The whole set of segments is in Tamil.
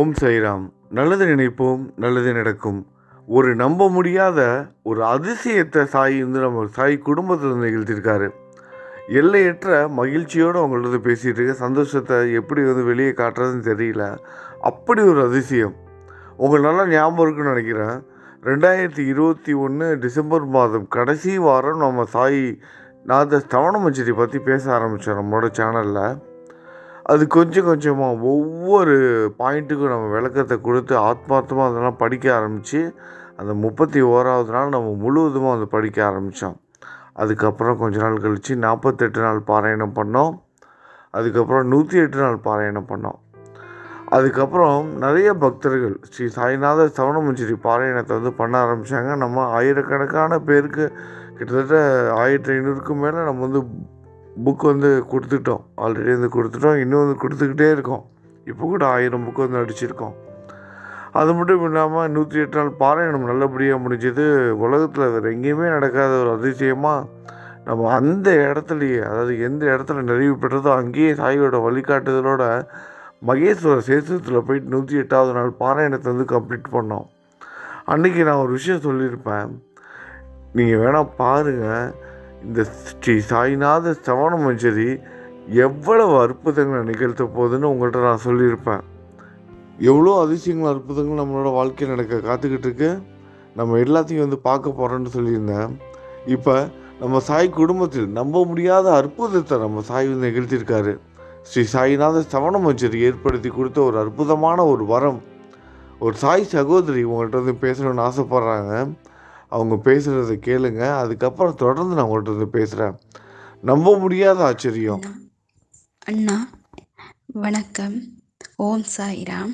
ஓம் சைராம். நல்லது நினைப்போம் நல்லது நடக்கும். ஒரு நம்ப முடியாத ஒரு அதிசயத்தை சாய் வந்து நம்ம சாய் குடும்பத்தில் நிகழ்த்தியிருக்காரு. எல்லையற்ற மகிழ்ச்சியோடு அவங்கள்ட்ட பேசிகிட்டு இருக்க சந்தோஷத்தை எப்படி வந்து வெளியே காட்டுறதுன்னு தெரியல. அப்படி ஒரு அதிசயம். உங்களுக்கு நல்லா ஞாபகம் இருக்குன்னு நினைக்கிறேன். ரெண்டாயிரத்தி இருபத்தி ஒன்று டிசம்பர் மாதம் கடைசி வாரம் நம்ம சாய் நாத ஸ்தவணமஞ்சரி பற்றி பேச ஆரம்பித்தோம் நம்மளோட சேனலில். அது கொஞ்சம் கொஞ்சமாக ஒவ்வொரு பாயிண்ட்டுக்கும் நம்ம விளக்கத்தை கொடுத்து ஆத்மார்த்தமாக அதெல்லாம் படிக்க ஆரம்பித்து அந்த முப்பத்தி ஓராவது நாள் நம்ம முழுவதுமாக அதை படிக்க ஆரம்பித்தோம் அதுக்கப்புறம் கொஞ்ச நாள் கழித்து நாற்பத்தெட்டு நாள் பாராயணம் பண்ணோம். அதுக்கப்புறம் நூற்றி எட்டு நாள் பாராயணம் பண்ணோம். அதுக்கப்புறம் நிறைய பக்தர்கள் ஸ்ரீ சாய்நாத சவணமஞ்சரி பாராயணத்தை வந்து பண்ண ஆரம்பித்தாங்க நம்ம ஆயிரக்கணக்கான பேருக்கு கிட்டத்தட்ட ஆயிரத்தி ஐநூறுக்கும் மேலே நம்ம வந்து புக் வந்து கொடுத்துட்டோம் ஆல்ரெடி வந்து கொடுத்துட்டோம். இன்னும் வந்து கொடுத்துக்கிட்டே இருக்கோம். இப்போ கூட ஆயிரம் புக்கு வந்து அடிச்சிருக்கோம். அது மட்டும் இல்லாமல் நூற்றி எட்டு நாள் பாராயணம் நல்லபடியாக முடிஞ்சது. உலகத்தில் வேறு எங்கேயுமே நடக்காத ஒரு அதிசயமாக நம்ம அந்த இடத்துலையே அதாவது எந்த இடத்துல நிறைவு பெற்றதோ அங்கேயே சாயோட வழிகாட்டுதலோட மகேஸ்வர சேத்துவத்தில் போயிட்டு நூற்றி எட்டாவது நாள் பாராயணத்தை வந்து கம்ப்ளீட் பண்ணோம். அன்றைக்கி நான் ஒரு விஷயம் சொல்லியிருப்பேன். நீங்கள் வேணால் பாருங்கள் இந்த ஸ்ரீ சாய்நாத சவண மஞ்சரி எவ்வளவு அற்புதங்களை நிகழ்த்த போகுதுன்னு உங்கள்கிட்ட நான் சொல்லியிருப்பேன். எவ்வளோ அதிசயங்கள் அற்புதங்கள் நம்மளோட வாழ்க்கையில் நடக்க காத்துக்கிட்டு இருக்கு. நம்ம எல்லாத்தையும் வந்து பார்க்க போகிறோன்னு சொல்லியிருந்தேன். இப்போ நம்ம சாய் குடும்பத்தில் நம்ப முடியாத அற்புதத்தை நம்ம சாய் வந்து நிகழ்த்தியிருக்காரு. ஸ்ரீ சாய்நாத சவணமஞ்சரி ஏற்படுத்தி கொடுத்த ஒரு அற்புதமான ஒரு வரம். ஒரு சாய் சகோதரி உங்கள்கிட்ட வந்து பேசணும்னு ஆசைப்பட்றாங்க. அவங்க பேசுகிறத கேளுங்க. அதுக்கப்புறம் தொடர்ந்து நான் உங்கள்கிட்ட வந்து பேசுகிறேன் நம்ப முடியாத ஆச்சரியம். அண்ணா வணக்கம். ஓம் சாய்ராம்.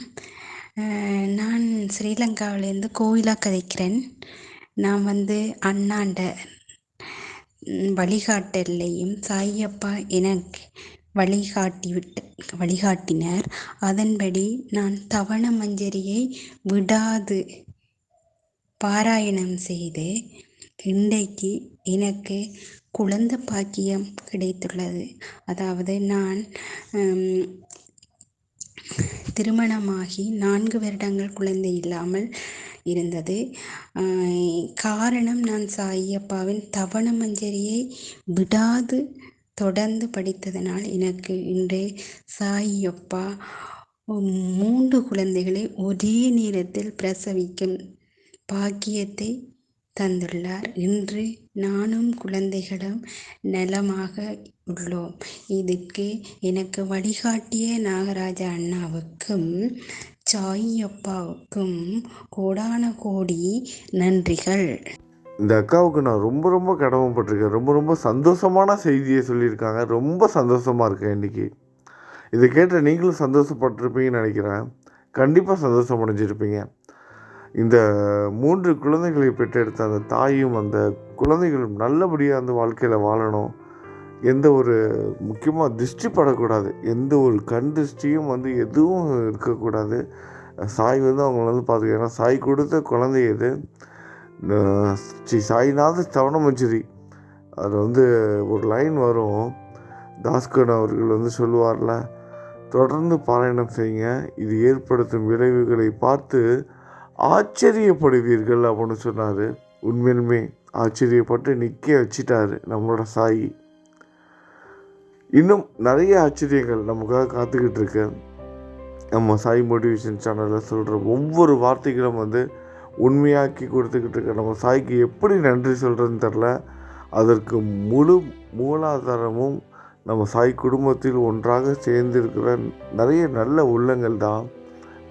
நான் ஸ்ரீலங்காவிலேருந்து கோயிலா கதைக்கிறேன். நான் வந்து அண்ணாண்ட வழிகாட்டல்லையும் வழிகாட்டலையும் சாயப்பா எனக்கு வழிகாட்டி விட்டு வழிகாட்டினர். அதன்படி நான் தவண மஞ்சரியை விடாது பாராயணம் செய்து இன்றைக்கு எனக்கு குழந்தை பாக்கியம் கிடைத்துள்ளது. அதாவது நான் திருமணமாகி நான்கு வருடங்கள் குழந்தை இல்லாமல் இருந்தது. காரணம் நான் சாயப்பாவின் தவண மஞ்சரியை விடாது தொடர்ந்து படித்ததனால் எனக்கு இன்று சாயப்பா மூன்று குழந்தைகளை ஒரே நேரத்தில் பிரசவிக்கும் பாக்கியத்தை தந்துள்ளார். இன்று நானும் குழந்தைகளும் நலமாக உள்ளோம். இதுக்கு எனக்கு வழிகாட்டிய நாகராஜ அண்ணாவுக்கும் சாய் அப்பாவுக்கும் கோடான கோடி நன்றிகள். இந்த அக்காவுக்கு நான் ரொம்ப ரொம்ப கடமைப்பட்டிருக்கேன். ரொம்ப ரொம்ப சந்தோஷமான செய்தியை சொல்லியிருக்காங்க. ரொம்ப சந்தோஷமாக இருக்கேன் இன்றைக்கி இதை கேட்ட நீங்களும் சந்தோஷப்பட்டிருப்பீங்கன்னு நினைக்கிறேன். கண்டிப்பாக சந்தோஷம் அடைஞ்சிருப்பீங்க. இந்த மூன்று குழந்தைகளை பெற்றெடுத்த அந்த தாயும் அந்த குழந்தைகளும் நல்லபடியாக அந்த வாழ்க்கையில் வாழணும். எந்த ஒரு முக்கியமாக திருஷ்டி படக்கூடாது. எந்த ஒரு கண் திருஷ்டியும் வந்து எதுவும் இருக்கக்கூடாது. சாய் வந்து அவங்கள வந்து பார்த்துக்க சாய் கொடுத்த குழந்தை இது ஸ்ரீ சாய்நாத சவணமஞ்சரி. அதில் வந்து ஒரு லைன் வரும். தாஸ்கன் அவர்கள் வந்து சொல்லுவார்ல தொடர்ந்து பாராயணம் செய்யுங்க. இது ஏற்படுத்தும் விளைவுகளை பார்த்து ஆச்சரியப்படுவீர்கள் அப்படின்னு சொன்னார். உண்மையிலுமே ஆச்சரியப்பட்டு நிற்க வச்சிட்டாரு நம்மளோட சாயி. இன்னும் நிறைய ஆச்சரியங்கள் நமக்காக காத்துக்கிட்டு இருக்கு. நம்ம சாய் மோட்டிவேஷன் சேனலில் சொல்கிற ஒவ்வொரு வார்த்தைகளும் வந்து உண்மையாக்கி கொடுத்துக்கிட்டு இருக்க. நம்ம சாய்க்கு எப்படி நன்றி சொல்கிறதுன்னு தெரில அதற்கு முழு மூலாதாரமும் நம்ம சாய் குடும்பத்தில் ஒன்றாக சேர்ந்திருக்கிற நிறைய நல்ல உள்ளங்கள் தான்.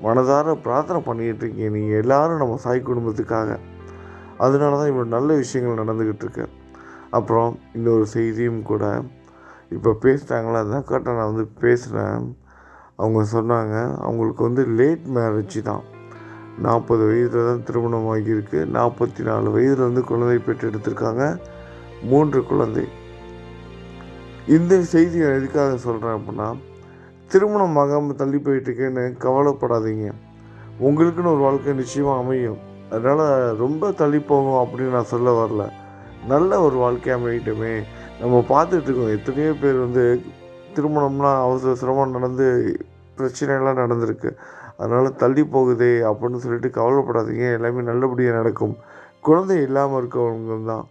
மனதார பிரார்த்தனை பண்ணிக்கிட்டு இருக்கீங்க நீங்கள் எல்லாரும் நம்ம சாய் குடும்பத்துக்காக. அதனால தான் இவ்வளோ நல்ல விஷயங்கள் நடந்துக்கிட்டு இருக்கு. அப்புறம் இன்னொரு செய்தியும் கூட. இப்போ பேசிட்டாங்களா? அதான் கரெக்டாக நான் வந்து பேசுகிறேன் அவங்க சொன்னாங்க அவங்களுக்கு வந்து லேட் மேரேஜ் தான். நாற்பது வயதில் தான் திருமணம் ஆகியிருக்கு. நாற்பத்தி நாலு வயதில் வந்து குழந்தை பெற்றெடுத்திருக்காங்க மூன்று குழந்தை. இந்த செய்தி எதுக்காக சொல்கிறேன் அப்படின்னா திருமணம் ஆகாமல் தள்ளி போயிட்டுருக்கேன்னு கவலைப்படாதீங்க. உங்களுக்குன்னு ஒரு வாழ்க்கை நிச்சயமாக அமையும். அதனால் ரொம்ப தள்ளி போகும் அப்படின்னு நான் சொல்ல வரல. நல்ல ஒரு வாழ்க்கை அமையட்டுமே. நம்ம பார்த்துட்ருக்கோம். எத்தனையோ பேர் வந்து திருமணம்லாம் அவசர அவசரமாக நடந்து பிரச்சனைலாம் நடந்திருக்கு. அதனால் தள்ளி போகுதே அப்படின்னு சொல்லிட்டு கவலைப்படாதீங்க. எல்லாமே நல்லபடியாக நடக்கும். குழந்தை இல்லாமல் இருக்கவங்க தான்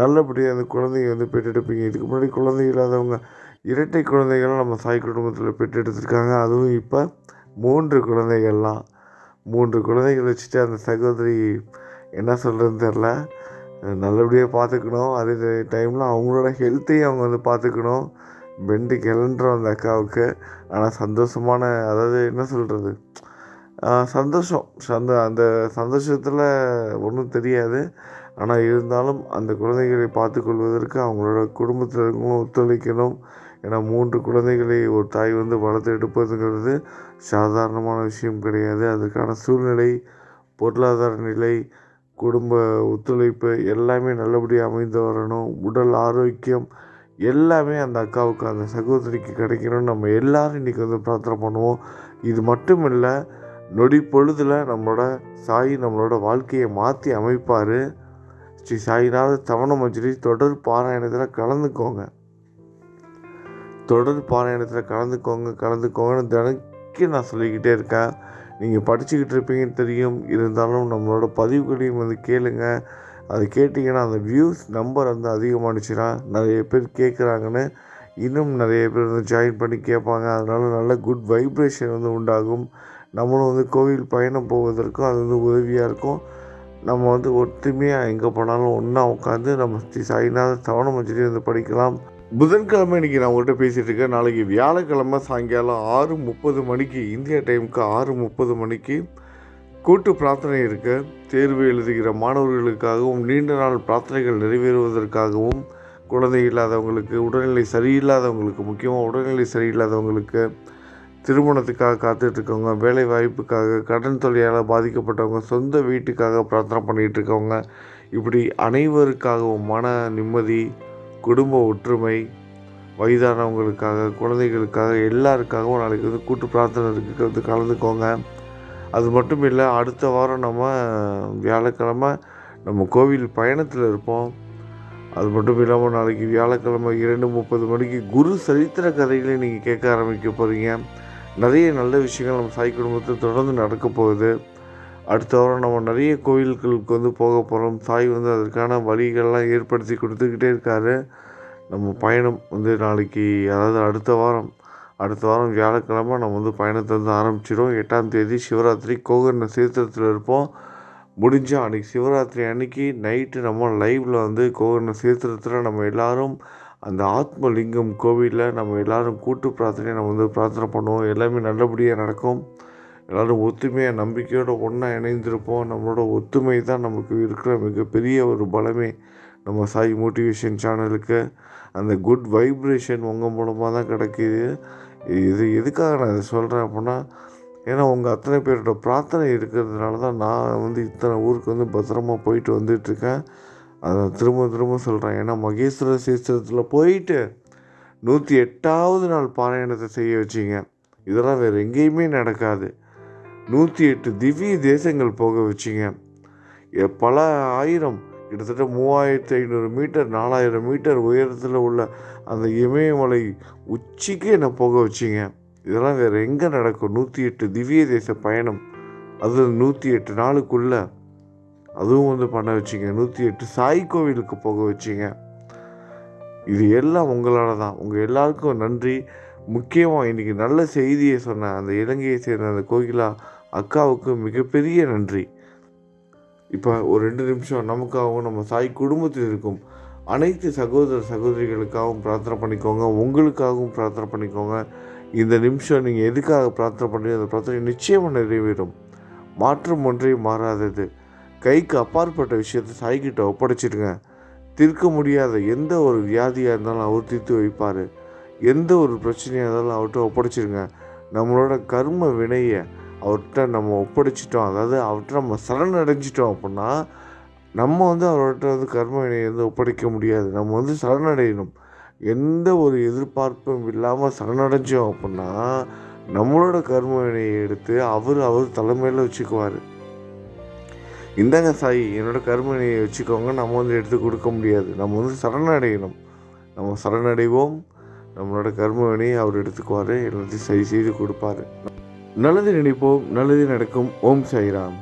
நல்லபடியாக அந்த குழந்தைய வந்து பெற்றெடுப்பீங்க. இதுக்கு முன்னாடி குழந்தை இல்லாதவங்க இரட்டை குழந்தைகளும் நம்ம சாய் குடும்பத்தில் பெற்றெடுத்துருக்காங்க அதுவும் இப்போ மூன்று குழந்தைகள்லாம். மூன்று குழந்தைகள் வச்சுட்டு அந்த சகோதரி என்ன சொல்கிறதுன்னு தெரில நல்லபடியாக பார்த்துக்கணும் அதே டைமில் அவங்களோட ஹெல்த்தையும் அவங்க வந்து பார்த்துக்கணும் பெண்டு கிளன்றோம் அந்த அக்காவுக்கு. ஆனால் சந்தோஷமான அதாவது என்ன சொல்கிறது சந்தோஷம். சந்த அந்த சந்தோஷத்தில் ஒன்றும் தெரியாது. ஆனால் இருந்தாலும் அந்த குழந்தைகளை பார்த்துக்கொள்வதற்கு அவங்களோட குடும்பத்தில் இருக்கவங்களும் ஒத்துழைக்கணும். ஏன்னா மூன்று குழந்தைகளை ஒரு தாய் வந்து வளர்த்து எடுப்பதுங்கிறது சாதாரணமான விஷயம் கிடையாது. அதற்கான சூழ்நிலை பொருளாதார நிலை குடும்ப ஒத்துழைப்பு எல்லாமே நல்லபடியாக அமைந்து வரணும். உடல் ஆரோக்கியம் எல்லாமே அந்த அக்காவுக்கு அந்த சகோதரிக்கு கிடைக்கணும்னு நம்ம எல்லோரும் இன்றைக்கி வந்து பிரார்த்தனை பண்ணுவோம். இது மட்டும் இல்லை நொடி பொழுதில் நம்மளோட சாய் நம்மளோட வாழ்க்கையை மாற்றி அமைப்பார். ஸ்ரீ சாய்நாத தவண மஞ்சரி தொடர் பாராயணத்தில் கலந்துக்கோங்க. தொடர் பாராயணத்தில் கலந்துக்கோங்க கலந்துக்கோங்கன்னு தினக்கி நான் சொல்லிக்கிட்டே இருக்கேன். நீங்கள் படிச்சுக்கிட்டு இருப்பீங்கன்னு தெரியும். இருந்தாலும் நம்மளோட பதிவுகளையும் வந்து கேளுங்க. அது கேட்டிங்கன்னா அந்த வியூஸ் நம்பர் வந்து அதிகமானுச்சுன்னா நிறைய பேர் கேட்குறாங்கன்னு இன்னும் நிறைய பேர் வந்து ஜாயின் பண்ணி கேட்பாங்க. அதனால் நல்ல குட் வைப்ரேஷன் வந்து உண்டாகும். நம்மளும் வந்து கோவில் பயணம் போவதற்கும் அது வந்து உதவியாக இருக்கும். நம்ம வந்து ஒற்றுமையாக எங்கே போனாலும் ஒன்றா உட்காந்து நம்ம ஸ்ரீ சாய்நாத தவண மஞ்சரி வந்து படிக்கலாம். புதன்கிழமை இன்றைக்கி நான் உங்கள்கிட்ட பேசிகிட்டு இருக்கேன். நாளைக்கு வியாழக்கிழமை சாயங்காலம் ஆறு முப்பது மணிக்கு இந்தியா டைமுக்கு ஆறு முப்பது மணிக்கு கூட்டு பிரார்த்தனை இருக்க. தேர்வு எழுதுகிற மாணவர்களுக்காகவும் நீண்ட நாள் பிரார்த்தனைகள் நிறைவேறுவதற்காகவும் குழந்தை இல்லாதவங்களுக்கு உடல்நிலை சரியில்லாதவங்களுக்கு முக்கியமாக உடல்நிலை சரியில்லாதவங்களுக்கு திருமணத்துக்காக காத்துட்ருக்கவங்க வேலை வாய்ப்புக்காக கடன் தொல்லையால் பாதிக்கப்பட்டவங்க சொந்த வீட்டுக்காக பிரார்த்தனை பண்ணிகிட்டு இருக்கவங்க இப்படி அனைவருக்காகவும் மன நிம்மதி குடும்ப ஒற்றுமை வயதானவங்களுக்காக குழந்தைகளுக்காக எல்லாருக்காகவும் நாளைக்கு வந்து கூட்டு பிரார்த்தனை இருக்கிறது வந்து கலந்துக்கோங்க. அது மட்டும் இல்லை அடுத்த வாரம் நம்ம வியாழக்கிழமை நம்ம கோவில் பயணத்தில் இருப்போம். அது மட்டும் இல்லாமல் நாளைக்கு வியாழக்கிழமை இரண்டு முப்பது மணிக்கு குரு சரித்திர கதைகளை நீங்கள் கேட்க ஆரம்பிக்க போகிறீங்க நிறைய நல்ல விஷயங்கள் நம்ம சாய் குடும்பத்தில் தொடர்ந்து நடக்க போகுது. அடுத்த வாரம் நம்ம நிறைய கோயில்களுக்கு வந்து போக போகிறோம் சாய் வந்து அதற்கான வழிகள்லாம் ஏற்படுத்தி கொடுத்துக்கிட்டே இருக்காரு. நம்ம பயணம் வந்து நாளைக்கு அதாவது அடுத்த வாரம் அடுத்த வாரம் வியாழக்கிழமை நம்ம வந்து பயணத்தை வந்து ஆரம்பிச்சிடும் எட்டாம் தேதி சிவராத்திரி கோகர்ண சீர்த்தத்தில் இருப்போம். முடிஞ்சால் அன்றைக்கி சிவராத்திரி அன்னைக்கு நைட்டு நம்ம லைவில் வந்து கோகர்ண சீர்த்தத்தில் நம்ம எல்லோரும் அந்த ஆத்மலிங்கம் கோவிலில் நம்ம எல்லாரும் கூட்டு பிரார்த்தனையை நம்ம வந்து பிரார்த்தனை பண்ணுவோம். எல்லாமே நல்லபடியாக நடக்கும். எல்லோரும் ஒத்துமையாக நம்பிக்கையோடு ஒன்றா இணைந்திருப்போம். நம்மளோட ஒத்துமை தான் நமக்கு இருக்கிற மிகப்பெரிய ஒரு பலமே நம்ம சாய் மோட்டிவேஷன் சேனலுக்கு. அந்த குட் வைப்ரேஷன் உங்கள் மூலமாக தான் கிடைக்கிது. இது எதுக்காக நான் இதை சொல்கிறேன் அப்படின்னா ஏன்னா உங்கள் அத்தனை பேரோட பிரார்த்தனை இருக்கிறதுனால தான் நான் வந்து இத்தனை ஊருக்கு வந்து பத்திரமா போயிட்டு வந்துட்டுருக்கேன் அதை திரும்ப திரும்ப சொல்கிறேன் ஏன்னா மகேஸ்வர சீஸ்திரத்தில் போயிட்டு நூற்றி எட்டாவது நாள் பாராயணத்தை செய்ய வச்சிங்க. இதெல்லாம் வேறு எங்கேயுமே நடக்காது. நூற்றி எட்டு திவ்ய தேசங்கள் போக வச்சிங்க. பல ஆயிரம் கிட்டத்தட்ட மூவாயிரத்து ஐநூறு மீட்டர் நாலாயிரம் மீட்டர் உயரத்தில் உள்ள அந்த இமயமலை உச்சிக்கு என்னை போக வச்சிங்க. இதெல்லாம் வேறு எங்கே நடக்கும்? நூற்றி எட்டு திவ்ய தேச பயணம். அது நூற்றி எட்டு நாளுக்குள்ளே அதுவும் வந்து பண்ண வச்சிங்க. நூற்றி எட்டு சாய் கோவிலுக்கு போக வச்சிங்க. இது எல்லாம் உங்களால் தான். உங்கள் எல்லாருக்கும் நன்றி. முக்கியமாக இன்றைக்கி நல்ல செய்தியை சொன்ன அந்த இலங்கையை சேர்ந்த அந்த கோகிலா அக்காவுக்கு மிகப்பெரிய நன்றி. இப்போ ஒரு ரெண்டு நிமிஷம் நமக்காகவும் நம்ம சாய் குடும்பத்தில் இருக்கும் அனைத்து சகோதர சகோதரிகளுக்காகவும் பிரார்த்தனை பண்ணிக்கோங்க. உங்களுக்காகவும் பிரார்த்தனை பண்ணிக்கோங்க. இந்த நிமிஷம் நீங்கள் எதுக்காக பிரார்த்தனை பண்ணி அந்த பிரார்த்தனை நிச்சயமாக நிறைவேறும். மாற்றம் ஒன்றே மாறாதது. கைக்கு அப்பாற்பட்ட விஷயத்தை சாய்கிட்ட ஒப்படைச்சிடுங்க தீர்க்க முடியாத எந்த ஒரு வியாதியாக இருந்தாலும் அவர் தீர்த்து வைப்பார். எந்த ஒரு பிரச்சனையாக இருந்தாலும் அவர்கிட்ட ஒப்படைச்சிடுங்க நம்மளோட கர்ம வினையை அவர்கிட்ட நம்ம ஒப்படைச்சிட்டோம். அதாவது அவர்கிட்ட நம்ம சரணடைஞ்சிட்டோம் அப்படின்னா நம்ம வந்து அவர்கிட்ட வந்து கர்ம வினையை வந்து ஒப்படைக்க முடியாது. நம்ம வந்து சரணடையணும். எந்த ஒரு எதிர்பார்ப்பும் இல்லாமல் சரணடைஞ்சோம் அப்படின்னா நம்மளோட கர்ம வினையை எடுத்து அவர் அவர் தலைமையில் வச்சுக்குவார். இந்தாங்க சாய் என்னோடய கருமனையை வச்சுக்கோங்க. நம்ம வந்து எடுத்து கொடுக்க முடியாது. நம்ம வந்து சரணடையணும். நம்ம சரணடைவோம். நம்மளோட கர்மவினையை அவர் எடுத்துக்குவார். எல்லாத்தையும் சரி செய்து கொடுப்பாரு. நல்லது நினைப்போம். நல்லது நடக்கும். ஓம் சாய்ராம்.